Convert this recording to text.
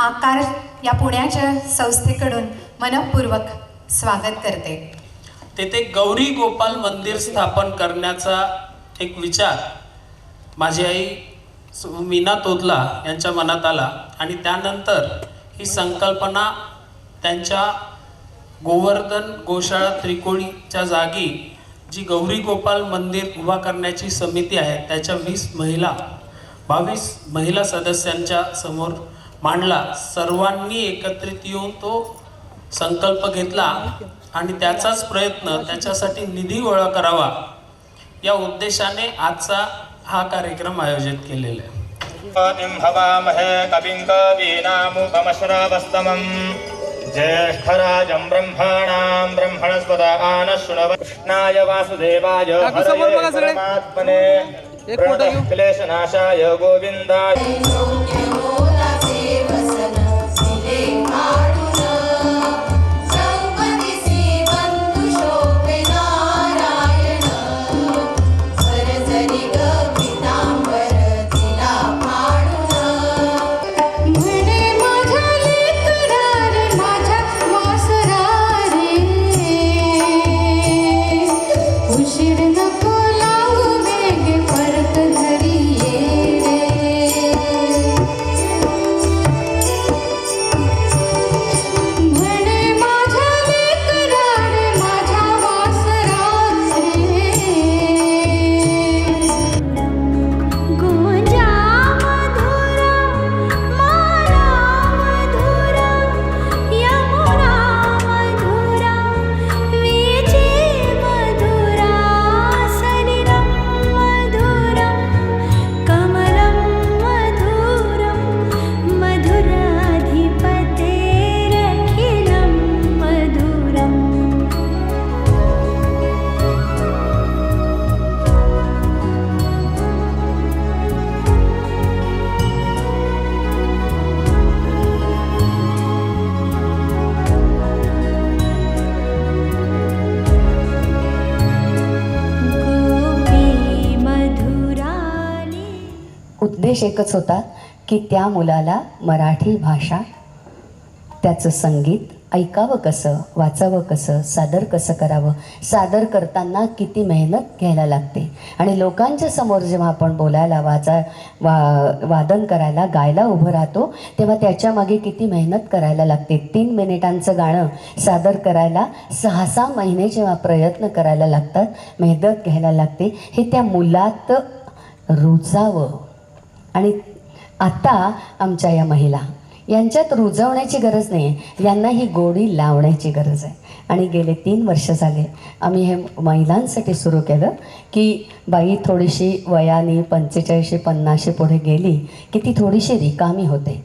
आकार या पुण्याच्या संस्थेकडून मनपूर्वक स्वागत करते. तेथे गौरी गोपाल मंदिर स्थापन करण्याचा एक विचार माझी आई मीना तोदला यांच्या मनात आला आणि त्यानंतर ही संकल्पना त्यांच्या गोवर्धन गोशाळा त्रिकोणीच्या जागी जी गौरी गोपाल मंदिर उभा करण्याची समिती आहे त्याच्या वीस महिला बावीस महिला सदस्यांच्या समोर मांडला. सर्वांनी एकत्रित येऊन तो संकल्प घेतला आणि त्याचाच प्रयत्न त्याच्यासाठी निधी गोळा करावा. या उद्देशाने आजचा हा कार्यक्रम आयोजित केलेला आहे ं. हवामहे कविं कवीनामुपमश्रवस्तमम् ज्येष्ठराजं ब्रह्माणां ब्रह्मणस्पदा आनः शृणव कृष्णाय वासुदेवाय. परमात्मने. क्लेशनाशाय गोविन्दाय उद्देश एकच होता की त्या मुलाला मराठी भाषा त्याचं संगीत ऐकावं कसं वाचावं कसं सादर कसं करावं सादर करताना किती मेहनत घ्यायला लागते. आणि लोकांच्या समोर जेव्हा आपण बोलायला वाचा वा वादन करायला गायला उभं राहतो तेव्हा त्याच्यामागे किती मेहनत करायला लागते. तीन मिनिटांचं गाणं सादर करायला सहा सहा महिने जेव्हा प्रयत्न करायला लागतात मेहनत घ्यायला लागते हे त्या मुलात रुचावं. आणि आता आमच्या या महिला यांच्यात रुजवण्याची गरज नाही आहे यांना ही गोडी लावण्याची गरज आहे. आणि गेले तीन वर्ष झाले आम्ही हे महिलांसाठी सुरू केलं की बाई थोडीशी वयाने पंचेचाळीशी पन्नाशी पुढे गेली की ती थोडीशी रिकामी होते.